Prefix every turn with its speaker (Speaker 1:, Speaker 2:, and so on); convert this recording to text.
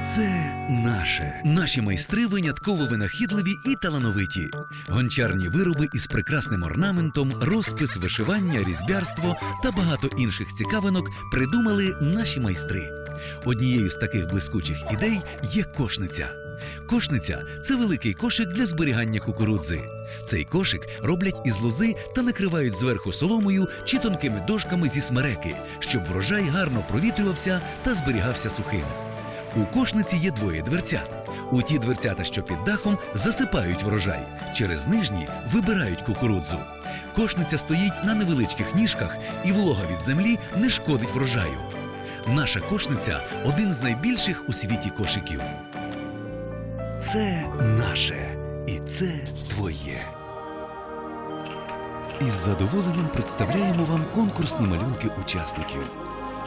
Speaker 1: Це наше. Наші майстри винятково винахідливі і талановиті. Гончарні вироби із прекрасним орнаментом, розпис, вишивання, різьбярство та багато інших цікавинок придумали наші майстри. Однією з таких блискучих ідей є кошниця. Кошниця це великий кошик для зберігання кукурудзи. Цей кошик роблять із лози та накривають зверху соломою чи тонкими дошками зі смереки, щоб врожай гарно провітрювався та зберігався сухим. У кошниці є двоє дверцят. У ті дверцята, що під дахом, засипають врожай. Через нижні вибирають кукурудзу. Кошниця стоїть на невеличких ніжках, і волога від землі не шкодить врожаю. Наша кошниця один з найбільших у світі кошиків. Це наше і це твоє. Із задоволенням представляємо вам конкурсні малюнки учасників.